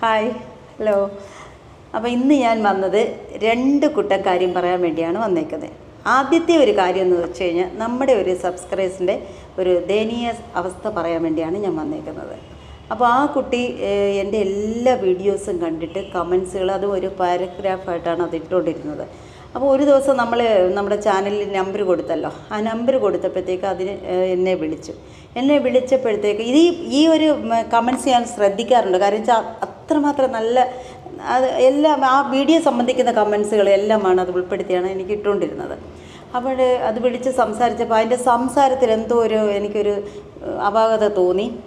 Hi hello അപ്പോൾ ഇന്ന് ഞാൻ വന്നത് രണ്ട് കുട്ടം കാര്യം പറയാൻ വേണ്ടിയാണ് വന്നേക്കുന്നത്. ആദ്യത്തെ ഒരു കാര്യം എന്ന് വെച്ച് കഴിഞ്ഞാൽ നമ്മുടെ ഒരു സബ്സ്ക്രൈബേഴ്സിന്റെ ഒരു ദയനീയ അവസ്ഥ പറയാൻ വേണ്ടിയാണ് ഞാൻ വന്നേക്കുന്നത്. അപ്പോൾ ആ കുട്ടി എന്റെ എല്ലാ വീഡിയോസും കണ്ടിട്ട് കമൻസുകൾ അതും ഒരു പാരഗ്രാഫായിട്ടാണ് അത് ഇട്ടുകൊണ്ടിരുന്നത്. അപ്പോൾ ഒരു ദിവസം നമ്മൾ നമ്മുടെ ചാനലിൽ നമ്പർ കൊടുത്തല്ലോ. ആ നമ്പർ കൊടുത്തപ്പോഴത്തേക്ക് അതിന് എന്നെ വിളിച്ചു. എന്നെ വിളിച്ചപ്പോഴത്തേക്ക് ഇത് ഈ- ഒരു കമൻസ് ഞാൻ ശ്രദ്ധിക്കാറുണ്ട്. കാരണം വെച്ചാൽ അത്രമാത്രം നല്ല അത് എല്ലാം ആ വീഡിയോ സംബന്ധിക്കുന്ന കമൻസുകൾ എല്ലാമാണ് അത് ഉൾപ്പെടുത്തിയാണ് എനിക്ക് ഇട്ടുകൊണ്ടിരുന്നത്. അപ്പോൾ അത് വിളിച്ച് സംസാരിച്ചപ്പോൾ അതിന്റെ സംസാരത്തിൽ എന്തോ ഒരു എനിക്കൊരു അപാകത തോന്നി.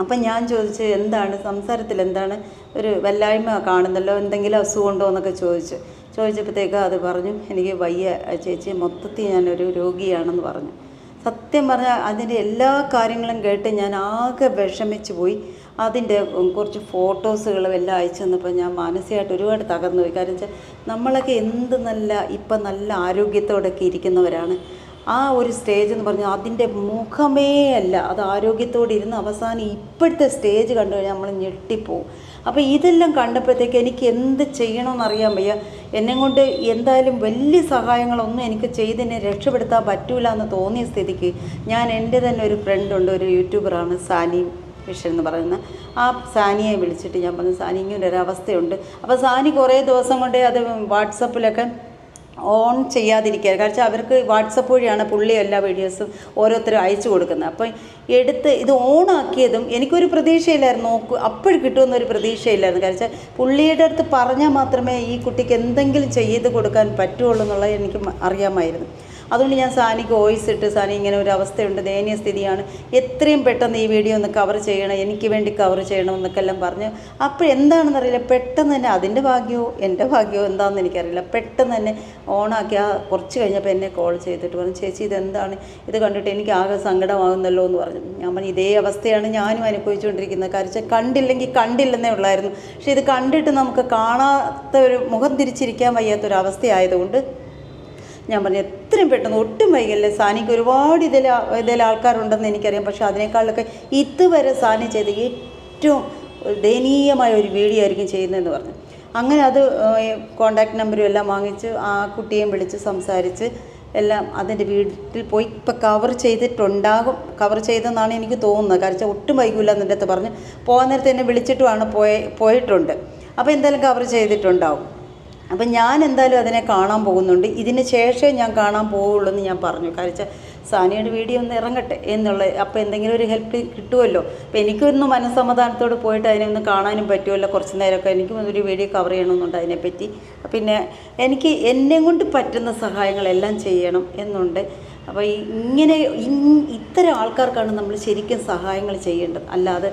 അപ്പം ഞാൻ ചോദിച്ചു എന്താണ് സംസാരത്തിൽ എന്താണ് ഒരു വല്ലായ്മ കാണുന്നല്ലോ എന്തെങ്കിലും അസുഖമുണ്ടോ എന്നൊക്കെ ചോദിച്ചു. ചോദിച്ചപ്പോഴത്തേക്ക് അത് പറഞ്ഞു എനിക്ക് വയ്യ ചേച്ചി മൊത്തത്തിൽ ഞാനൊരു രോഗിയാണെന്ന് പറഞ്ഞു. സത്യം പറഞ്ഞാൽ അതിന്റെ എല്ലാ കാര്യങ്ങളും കേട്ട് ഞാൻ ആകെ വിഷമിച്ചു പോയി. അതിന്റെ കുറച്ച് ഫോട്ടോസുകളും എല്ലാം അയച്ചു തന്നപ്പോൾ ഞാൻ മാനസികമായിട്ട് ഒരുപാട് തകർന്നു പോയി. കാരണം വെച്ചാൽ നമ്മളൊക്കെ എന്ത് നല്ല ഇപ്പം നല്ല ആരോഗ്യത്തോടൊക്കെ ഇരിക്കുന്നവരാണ്. ആ ഒരു സ്റ്റേജ് എന്ന് പറഞ്ഞാൽ അതിന്റെ മുഖമേ അല്ല. അത് ആരോഗ്യത്തോടെ ഇരുന്ന് അവസാനം ഇപ്പോഴത്തെ സ്റ്റേജ് കണ്ടു കഴിഞ്ഞാൽ നമ്മൾ ഞെട്ടിപ്പോവും. അപ്പോൾ ഇതെല്ലാം കണ്ടപ്പോഴത്തേക്ക് എനിക്ക് എന്ത് ചെയ്യണമെന്നറിയാൻ വയ്യ. എന്നെ കൊണ്ട് എന്തായാലും വലിയ സഹായങ്ങളൊന്നും എനിക്ക് ചെയ്തിനെ രക്ഷപ്പെടുത്താൻ പറ്റൂല എന്ന് തോന്നിയ സ്ഥിതിക്ക് ഞാൻ എന്റെ തന്നെ ഒരു ഫ്രണ്ടുണ്ട് ഒരു യൂട്യൂബറാണ് സാനി വിഷൻ എന്ന് പറയുന്ന. ആ സാനിയെ വിളിച്ചിട്ട് ഞാൻ പറഞ്ഞു സാനി ഇങ്ങനെ ഒരു അവസ്ഥയുണ്ട് അപ്പോൾ സാനി കുറേ ദിവസം കൊണ്ടേ അത് വാട്സപ്പിലൊക്കെ ഓൺ ചെയ്യാതിരിക്കുക കാരണം അവർക്ക് വാട്സപ്പ് വഴിയാണ് പുള്ളി എല്ലാ വീഡിയോസും ഓരോരുത്തരും അയച്ചു കൊടുക്കുന്നത്. അപ്പം എടുത്ത് ഇത് ഓണാക്കിയതും എനിക്കൊരു പ്രതീക്ഷയില്ലായിരുന്നു. നോക്കൂ അപ്പോഴും കിട്ടുമെന്നൊരു പ്രതീക്ഷയില്ലായിരുന്നു. കാരണം പുള്ളിയുടെ അടുത്ത് പറഞ്ഞാൽ മാത്രമേ ഈ കുട്ടിക്ക് എന്തെങ്കിലും ചെയ്ത് കൊടുക്കാൻ പറ്റുള്ളൂ എന്നുള്ളത് എനിക്ക് അറിയാമായിരുന്നു. അതുകൊണ്ട് ഞാൻ സാനിക്ക് വോയിസ് ഇട്ട് സാനി ഇങ്ങനെ ഒരു അവസ്ഥയുണ്ട് ദയനീയ സ്ഥിതിയാണ്. എത്രയും പെട്ടെന്ന് ഈ വീഡിയോ ഒന്ന് കവർ ചെയ്യണം എനിക്ക് വേണ്ടി കവർ ചെയ്യണം എന്നൊക്കെ എല്ലാം പറഞ്ഞ് അപ്പോൾ എന്താണെന്നറിയില്ല പെട്ടെന്ന് തന്നെ അതിന്റെ ഭാഗ്യമോ എന്റെ ഭാഗ്യമോ എന്താണെന്ന് എനിക്കറിയില്ല. പെട്ടെന്ന് തന്നെ ഓണാക്കി ആ കുറച്ച് കഴിഞ്ഞപ്പോൾ എന്നെ കോൾ ചെയ്തിട്ട് പറഞ്ഞു ചേച്ചി ഇതെന്താണ്? ഇത് കണ്ടിട്ട് എനിക്ക് ആകെ സങ്കടമാകുന്നല്ലോ എന്ന് പറഞ്ഞു. ഞാൻ പറഞ്ഞു ഇതേ അവസ്ഥയാണ് ഞാനും അനുഭവിച്ചുകൊണ്ടിരിക്കുന്നത്. കാര്യം കണ്ടില്ലെങ്കിൽ കണ്ടില്ലെന്നേ ഉള്ളായിരുന്നു. പക്ഷേ ഇത് കണ്ടിട്ട് നമുക്ക് കാണാത്ത ഒരു മുഖം തിരിച്ചിരിക്കാൻ വയ്യാത്തൊരവസ്ഥയായതുകൊണ്ട് ഞാൻ പറഞ്ഞു എത്രയും പെട്ടെന്ന് ഒട്ടും വൈകല്ലേ. സാനിക്ക് ഒരുപാട് ഇതിൽ ഇതിൽ ആൾക്കാരുണ്ടെന്ന് എനിക്കറിയാം. പക്ഷേ അതിനേക്കാളൊക്കെ ഇതുവരെ സാനി ചെയ്ത ഏറ്റവും ദയനീയമായ ഒരു വീഡിയോ ആയിരിക്കും ചെയ്യുന്നതെന്ന് പറഞ്ഞു. അങ്ങനെ അത് കോണ്ടാക്ട് നമ്പറും എല്ലാം വാങ്ങിച്ച് ആ കുട്ടിയെയും വിളിച്ച് സംസാരിച്ച് എല്ലാം അതിന്റെ വീട്ടിൽ പോയി. ഇപ്പോൾ കവർ ചെയ്തിട്ടുണ്ടാകും. കവർ ചെയ്തെന്നാണ് എനിക്ക് തോന്നുന്നത്. കാരണം ഒട്ടും വൈകില്ല എന്നിന്റെ അടുത്ത് പറഞ്ഞ്. പോകാൻ നേരത്തെ എന്നെ വിളിച്ചിട്ടുമാണ് പോയ പോയിട്ടുണ്ട്. അപ്പോൾ എന്തായാലും കവർ ചെയ്തിട്ടുണ്ടാവും. അപ്പം ഞാൻ എന്തായാലും അതിനെ കാണാൻ പോകുന്നുണ്ട്. ഇതിന് ശേഷം ഞാൻ കാണാൻ പോവുള്ളൂ എന്ന് ഞാൻ പറഞ്ഞു. കാരണം സാനിയുടെ വീഡിയോ ഒന്ന് ഇറങ്ങട്ടെ എന്നുള്ള അപ്പോൾ എന്തെങ്കിലും ഒരു ഹെൽപ്പ് കിട്ടുമല്ലോ അപ്പോൾ എനിക്കൊന്ന് മനസ്സമാധാനത്തോട് പോയിട്ട് അതിനെ ഒന്ന് കാണാനും പറ്റുമല്ലോ കുറച്ച് നേരമൊക്കെ. എനിക്ക് ഒരു വീഡിയോ കവർ ചെയ്യണമെന്നുണ്ട് അതിനെപ്പറ്റി പിന്നെ എനിക്ക് എന്നെ കൊണ്ട് പറ്റുന്ന സഹായങ്ങളെല്ലാം ചെയ്യണം എന്നുണ്ട്. അപ്പോൾ ഇങ്ങനെ ഇത്തരം ആൾക്കാർക്കാണ് നമ്മൾ ശരിക്കും സഹായങ്ങൾ ചെയ്യേണ്ടത്. അല്ലാതെ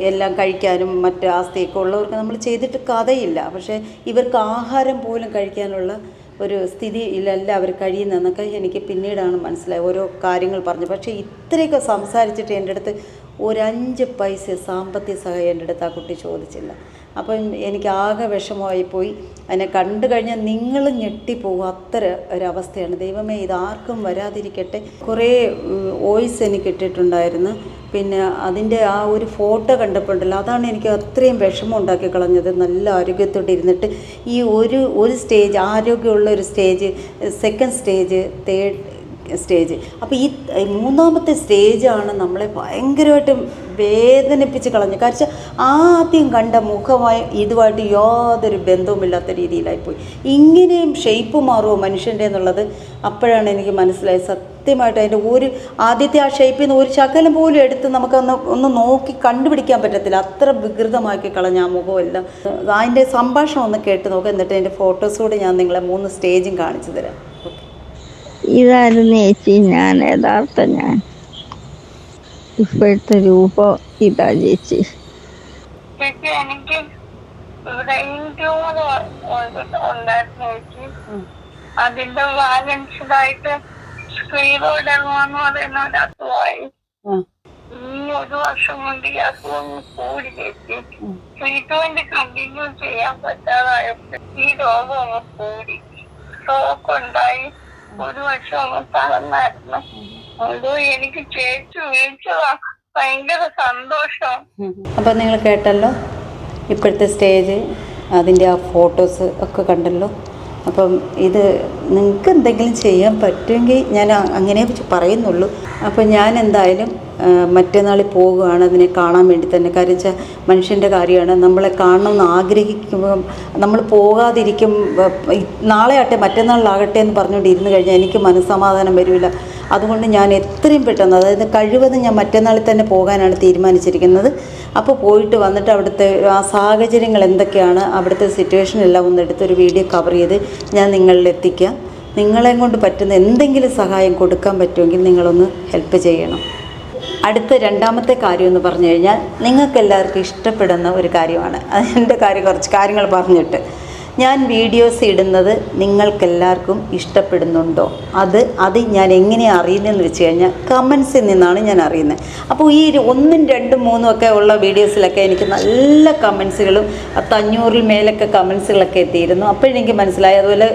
എല്ലാം കഴിക്കാനും മറ്റ് ആസ്തിയൊക്കെ ഉള്ളവർക്ക് നമ്മൾ ചെയ്തിട്ട് കഥയില്ല. പക്ഷേ ഇവർക്ക് ആഹാരം പോലും കഴിക്കാനുള്ള ഒരു സ്ഥിതിയിലല്ല അവർ കഴിയുന്നതെന്നൊക്കെ എനിക്ക് പിന്നീടാണ് മനസ്സിലായത്. ഓരോ കാര്യങ്ങൾ പറഞ്ഞു. പക്ഷേ ഇത്രയൊക്കെ സംസാരിച്ചിട്ട് എന്റെ അടുത്ത് ഒരഞ്ച് പൈസ സാമ്പത്തിക സഹായം എന്റെ അടുത്ത് ആ കുട്ടി ചോദിച്ചില്ല. അപ്പം എനിക്ക് ആകെ വിഷമമായിപ്പോയി. അതിനെ കണ്ടു കഴിഞ്ഞാൽ നിങ്ങൾ ഞെട്ടിപ്പോകും അത്ര ഒരവസ്ഥയാണ്. ദൈവമേ ഇതാർക്കും വരാതിരിക്കട്ടെ. കുറേ വോയിസ് എനിക്ക് ഇട്ടിട്ടുണ്ടായിരുന്നു. പിന്നെ അതിന്റെ ആ ഒരു ഫോട്ടോ കണ്ടപ്പോണ്ടല്ലോ അതാണ് എനിക്ക് അത്രയും വിഷമം ഉണ്ടാക്കി കളഞ്ഞത്. നല്ല ആരോഗ്യത്തോടെ ഇരുന്നിട്ട് ഈ ഒരു ഒരു സ്റ്റേജ് ആരോഗ്യമുള്ള ഒരു stage second stage third stage അപ്പോൾ ഈ മൂന്നാമത്തെ സ്റ്റേജാണ് നമ്മളെ ഭയങ്കരമായിട്ട് വേദനിപ്പിച്ച് കളഞ്ഞു കാരണം ആദ്യം കണ്ട മുഖമായി ഇതുമായിട്ട് യാതൊരു ബന്ധവുമില്ലാത്ത രീതിയിലായിപ്പോയി. ഇങ്ങനെയും ഷെയ്പ്പ് മാറുമോ മനുഷ്യന്റെ എന്നുള്ളത് അപ്പോഴാണ് എനിക്ക് മനസ്സിലായത്. സത്യമായിട്ട് അതിന്റെ ഒരു ആദ്യത്തെ ആ ഷേപ്പിൽ നിന്ന് ഒരു ശകലം പോലും എടുത്ത് നമുക്കൊന്ന് ഒന്ന് നോക്കി കണ്ടുപിടിക്കാൻ പറ്റത്തില്ല. അത്ര വികൃതമാക്കി കളഞ്ഞ ആ മുഖമെല്ലാം അതിന്റെ സംഭാഷണം ഒന്ന് കേട്ട് നോക്കാം. എന്നിട്ട് അതിന്റെ ഫോട്ടോസൂടെ ഞാൻ നിങ്ങളെ മൂന്ന് സ്റ്റേജും കാണിച്ചു തരാം. ഓക്കെ ഇതായിരുന്നു ചേച്ചി ഞാൻ യഥാർത്ഥ ഞാൻ. ഇപ്പോഴത്തെ രൂപം ഇതാ ചേച്ചി. ചേച്ചി എനിക്ക് ബ്രെയിൻ ട്യൂമർ ഉണ്ടായിരുന്നു ചേച്ചി. അതിന്റെ ബാലൻസ്ഡായിട്ട് സ്ക്രീറോയിഡർമ എന്ന് പറയുന്ന ഒരു അസുഖമായി ഈ ഒരു വർഷം കൊണ്ട് ഈ അസുഖം കൂടി ചേച്ചി. ട്രീറ്റ്മെന്റ് കണ്ടിന്യൂ ചെയ്യാൻ പറ്റാതായപ്പോൾ ഈ രോഗം ഒന്ന് കൂടി. ഷോക്ക് ഉണ്ടായി. ഒരു വർഷം അങ്ങ് തളർന്നായിരുന്നു. അതോ എനിക്ക് ചേച്ചി വീഴ്ചതാ ഭയങ്കര സന്തോഷം. അപ്പൊ നിങ്ങൾ കേട്ടല്ലോ ഇപ്പോഴത്തെ സ്റ്റേജ് അതിന്റെ ആ ഫോട്ടോസ് ഒക്കെ കണ്ടല്ലോ. അപ്പം ഇത് നിങ്ങൾക്ക് എന്തെങ്കിലും ചെയ്യാൻ പറ്റുമെങ്കിൽ ഞാൻ അങ്ങനെ പറയുന്നുള്ളൂ. അപ്പം ഞാൻ എന്തായാലും മറ്റന്നാളിൽ പോവുകയാണ്. അതിനെ കാണാൻ വേണ്ടി തന്നെ. കാര്യം വെച്ചാൽ മനുഷ്യന്റെ കാര്യമാണ്. നമ്മളെ കാണണമെന്ന് ആഗ്രഹിക്കുമ്പം നമ്മൾ പോകാതിരിക്കും നാളെ ആട്ടെ മറ്റന്നാളിലാകട്ടെ എന്ന് പറഞ്ഞുകൊണ്ട് ഇരുന്ന് കഴിഞ്ഞാൽ എനിക്ക് മനസ്സമാധാനം വരില്ല അതുകൊണ്ട് ഞാൻ എത്രയും പെട്ടെന്ന് അതായത് കഴിവതും ഞാൻ മറ്റന്നാളിൽ തന്നെ പോകാനാണ് തീരുമാനിച്ചിരിക്കുന്നത്. അപ്പോൾ പോയിട്ട് വന്നിട്ട് അവിടുത്തെ ആ സാഹചര്യങ്ങൾ എന്തൊക്കെയാണ് അവിടുത്തെ സിറ്റുവേഷൻ എല്ലാം ഒന്ന് എടുത്തൊരു വീഡിയോ കവർ ചെയ്ത് ഞാൻ നിങ്ങളിൽ എത്തിക്കാം. നിങ്ങളെ കൊണ്ട് പറ്റുന്ന എന്തെങ്കിലും സഹായം കൊടുക്കാൻ പറ്റുമെങ്കിൽ നിങ്ങളൊന്ന് ഹെൽപ്പ് ചെയ്യണം. അടുത്ത രണ്ടാമത്തെ കാര്യം എന്ന് പറഞ്ഞു കഴിഞ്ഞാൽ നിങ്ങൾക്കെല്ലാവർക്കും ഇഷ്ടപ്പെടുന്ന ഒരു കാര്യമാണ്. അതിന്റെ കാര്യം കുറച്ച് കാര്യങ്ങൾ പറഞ്ഞിട്ട്. ഞാൻ വീഡിയോസ് ഇടുന്നത് നിങ്ങൾക്കെല്ലാവർക്കും ഇഷ്ടപ്പെടുന്നുണ്ടോ? അത് അത് ഞാൻ എങ്ങനെ അറിയുന്നതെന്ന് വെച്ച് കഴിഞ്ഞാൽ കമൻസിൽ നിന്നാണ് ഞാൻ അറിയുന്നത്. അപ്പോൾ ഈ ഒന്നും രണ്ടും മൂന്നും ഒക്കെ ഉള്ള വീഡിയോസിലൊക്കെ എനിക്ക് നല്ല കമൻസുകളും അത്തഞ്ഞൂറിൽ മേലൊക്കെ കമൻസുകളൊക്കെ എത്തിയിരുന്നു. അപ്പോഴെനിക്ക് മനസ്സിലായി അതുപോലെ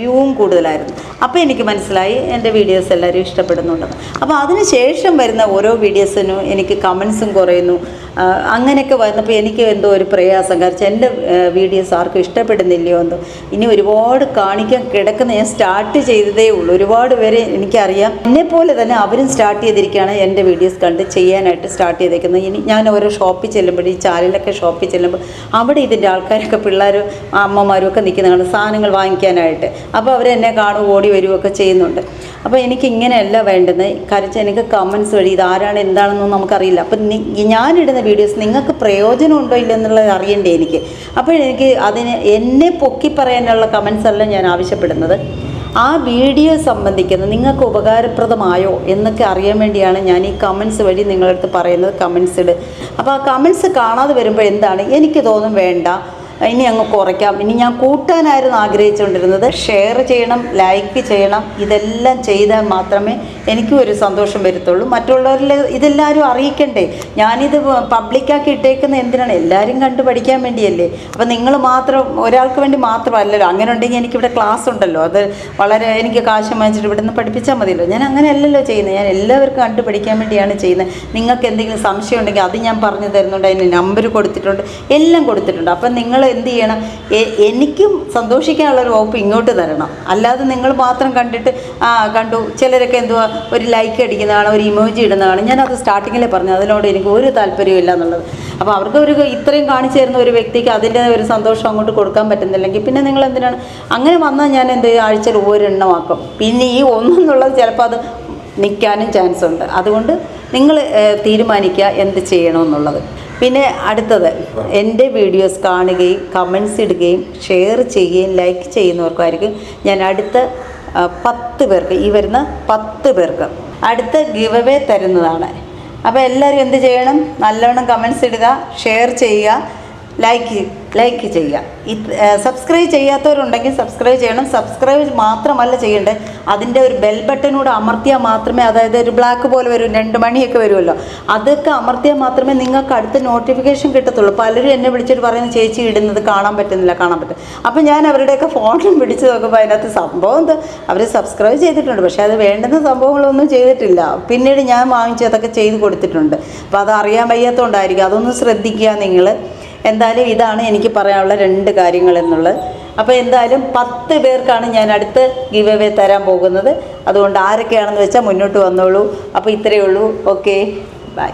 വ്യൂവും കൂടുതലായിരുന്നു. അപ്പോൾ എനിക്ക് മനസ്സിലായി എന്റെ വീഡിയോസ് എല്ലാവരും ഇഷ്ടപ്പെടുന്നുണ്ടെന്ന്. അപ്പോൾ അതിന് ശേഷം വരുന്ന ഓരോ വീഡിയോസിനും എനിക്ക് കമൻസും കുറയുന്നു. അങ്ങനെയൊക്കെ വന്നപ്പോൾ എനിക്ക് എന്തോ ഒരു പ്രയാസം. കാരണം എന്റെ വീഡിയോസ് ആർക്കും ഇഷ്ടപ്പെടുന്നില്ലയോ എന്തോ. ഇനി ഒരുപാട് കാണിക്കാൻ കിടക്കുന്ന ഞാൻ സ്റ്റാർട്ട് ചെയ്തതേ ഉള്ളൂ. ഒരുപാട് പേരെ എനിക്കറിയാം. എന്നെ പോലെ തന്നെ അവരും സ്റ്റാർട്ട് ചെയ്തിരിക്കുകയാണ് എന്റെ വീഡിയോസ് കണ്ട് ചെയ്യാനായിട്ട് സ്റ്റാർട്ട് ചെയ്തേക്കുന്നത്. ഇനി ഞാൻ ഓരോ ഷോപ്പിൽ ചെല്ലുമ്പോൾ ഈ ചാലിലൊക്കെ ഷോപ്പിൽ ചെല്ലുമ്പോൾ അവിടെ ഇതിന്റെ ആൾക്കാരൊക്കെ പിള്ളേരും അമ്മമാരും ഒക്കെ നിൽക്കുന്നതാണ് സാധനങ്ങൾ വാങ്ങിക്കാനായിട്ട്. അപ്പോൾ അവർ എന്നെ കാണും ഓടി വരികയൊക്കെ ചെയ്യുന്നുണ്ട്. അപ്പോൾ എനിക്ക് ഇങ്ങനെയല്ല വേണ്ടുന്നത്. കാരണം എനിക്ക് കമൻസ് വഴി ഇതാരാണ് എന്താണെന്നൊന്നും നമുക്കറിയില്ല. അപ്പം ഞാനിടുന്ന വീഡിയോസ് നിങ്ങൾക്ക് പ്രയോജനമുണ്ടോ ഇല്ലെന്നുള്ളത് അറിയണ്ടേ എനിക്ക്. അപ്പോൾ എനിക്ക് അതിന് എന്നെ പൊക്കി പറയാനുള്ള കമൻസ് അല്ല ഞാൻ ആവശ്യപ്പെടുന്നത്. ആ വീഡിയോ സംബന്ധിക്കുന്ന നിങ്ങൾക്ക് ഉപകാരപ്രദമായോ എന്നൊക്കെ അറിയാൻ വേണ്ടിയാണ് ഞാൻ ഈ കമൻസ് വഴി നിങ്ങളടുത്ത് പറയുന്നത് കമൻസ് ഇട്. അപ്പോൾ ആ കമൻസ് കാണാതെ വരുമ്പോൾ എന്താണ്? എനിക്ക് തോന്നും വേണ്ട. ഇനി അങ്ങ് കുറയ്ക്കാം. ഇനി ഞാൻ കൂട്ടാനായിരുന്നു ആഗ്രഹിച്ചുകൊണ്ടിരുന്നത്. ഷെയർ ചെയ്യണം ലൈക്ക് ചെയ്യണം. ഇതെല്ലാം ചെയ്താൽ മാത്രമേ എനിക്കും ഒരു സന്തോഷം വരുത്തുള്ളൂ. മറ്റുള്ളവരിൽ ഇതെല്ലാവരും അറിയിക്കണ്ടേ? ഞാനിത് പബ്ലിക്കാക്കി ഇട്ടേക്കുന്ന എന്തിനാണ്? എല്ലാവരും കണ്ടു പഠിക്കാൻ വേണ്ടിയല്ലേ? അപ്പം നിങ്ങൾ മാത്രം ഒരാൾക്ക് വേണ്ടി മാത്രമല്ലല്ലോ. അങ്ങനെ ഉണ്ടെങ്കിൽ എനിക്കിവിടെ ക്ലാസ് ഉണ്ടല്ലോ. അത് വളരെ എനിക്ക് കാശ് വാങ്ങിച്ചിട്ട് ഇവിടെ നിന്ന് പഠിപ്പിച്ചാൽ മതിയല്ലോ. ഞാൻ അങ്ങനെയല്ലല്ലോ ചെയ്യുന്നത്. ഞാൻ എല്ലാവർക്കും കണ്ടു പഠിക്കാൻ വേണ്ടിയാണ് ചെയ്യുന്നത്. നിങ്ങൾക്ക് എന്തെങ്കിലും സംശയം ഉണ്ടെങ്കിൽ അത് ഞാൻ പറഞ്ഞു തരുന്നുണ്ട്. അതിന് നമ്പർ കൊടുത്തിട്ടുണ്ട്. എല്ലാം കൊടുത്തിട്ടുണ്ട്. അപ്പം നിങ്ങൾ എന്ത് ചെയ്യണം? എനിക്കും സന്തോഷിക്കാനുള്ള ഒരു വകുപ്പ് ഇങ്ങോട്ട് തരണം. അല്ലാതെ നിങ്ങൾ മാത്രം കണ്ടിട്ട് ആ കണ്ടു. ചിലരൊക്കെ എന്തുവാ ഒരു ലൈക്ക് അടിക്കുന്നതാണ് ഒരു ഇമോജി ഇടുന്നതാണ്. ഞാനത് സ്റ്റാർട്ടിങ്ങിലേ പറഞ്ഞു. അതിനോട് എനിക്ക് ഒരു താല്പര്യമില്ല എന്നുള്ളത്. അപ്പോൾ അവർക്ക് ഒരു ഇത്രയും കാണിച്ചു തരുന്ന ഒരു വ്യക്തിക്ക് അതിന്റെ ഒരു സന്തോഷം അങ്ങോട്ട് കൊടുക്കാൻ പറ്റുന്നില്ലെങ്കിൽ പിന്നെ നിങ്ങൾ എന്തിനാണ്? അങ്ങനെ വന്നാൽ ഞാൻ എന്ത്? ആഴ്ചയിൽ ഒരെണ്ണമാക്കും. പിന്നെ ഈ ഒന്നെന്നുള്ളത് ചിലപ്പോൾ അത് നിൽക്കാനും ചാൻസ് ഉണ്ട്. അതുകൊണ്ട് നിങ്ങൾ തീരുമാനിക്കുക എന്ത് ചെയ്യണമെന്നുള്ളത് പിന്നെ അടുത്തത് എന്റെ വീഡിയോസ് കാണുകയും കമൻസ് ഇടുകയും ഷെയർ ചെയ്യുകയും ലൈക്ക് ചെയ്യുന്നവർക്കായിരിക്കും ഞാൻ അടുത്ത പത്ത് പേർക്ക് ഈ വരുന്ന പത്ത് പേർക്ക് അടുത്ത ഗിവ് അവേ തരുന്നതാണ്. അപ്പോൾ എല്ലാവരും എന്ത് ചെയ്യണം? നല്ലവണ്ണം കമൻസ് ഇടുക ഷെയർ ചെയ്യുക ലൈക്ക് ലൈക്ക് ചെയ്യുക. ഇത് സബ്സ്ക്രൈബ് ചെയ്യാത്തവരുണ്ടെങ്കിൽ സബ്സ്ക്രൈബ് ചെയ്യണം. സബ്സ്ക്രൈബ് മാത്രമല്ല ചെയ്യേണ്ടത് അതിന്റെ ഒരു ബെൽ ബട്ടനൂടെ അമർത്തിയാൽ മാത്രമേ അതായത് ഒരു ബ്ലാക്ക് പോലെ വരും രണ്ട് മണിയൊക്കെ വരുമല്ലോ. അതൊക്കെ അമർത്തിയാൽ മാത്രമേ നിങ്ങൾക്ക് അടുത്ത നോട്ടിഫിക്കേഷൻ കിട്ടത്തുള്ളൂ. പലരും എന്നെ വിളിച്ചിട്ട് പറയുന്ന ചേച്ചി ഇടുന്നത് കാണാൻ പറ്റുന്നില്ല കാണാൻ പറ്റും അപ്പം ഞാൻ അവരുടെയൊക്കെ ഫോണിൽ പിടിച്ച് നോക്കുമ്പോൾ അതിനകത്ത് സംഭവം എന്താ? അവർ സബ്സ്ക്രൈബ് ചെയ്തിട്ടുണ്ട്. പക്ഷേ അത് വേണ്ടുന്ന സംഭവങ്ങളൊന്നും ചെയ്തിട്ടില്ല. പിന്നീട് ഞാൻ വാങ്ങിച്ചതൊക്കെ ചെയ്ത് കൊടുത്തിട്ടുണ്ട്. അപ്പോൾ അത് അറിയാൻ വയ്യാത്തതുകൊണ്ടായിരിക്കും അതൊന്ന് ശ്രദ്ധിക്കുക നിങ്ങൾ എന്തായാലും ഇതാണ് എനിക്ക് പറയാനുള്ള രണ്ട് കാര്യങ്ങൾ എന്നുള്ളത്. അപ്പോൾ എന്തായാലും പത്ത് പേർക്കാണ് ഞാൻ അടുത്ത് ഗിവ് അവേ തരാൻ പോകുന്നത്. അതുകൊണ്ട് ആരൊക്കെയാണെന്ന് വെച്ചാൽ മുന്നോട്ട് വന്നോളൂ. അപ്പോൾ ഇത്രയേ ഉള്ളൂ. Okay bye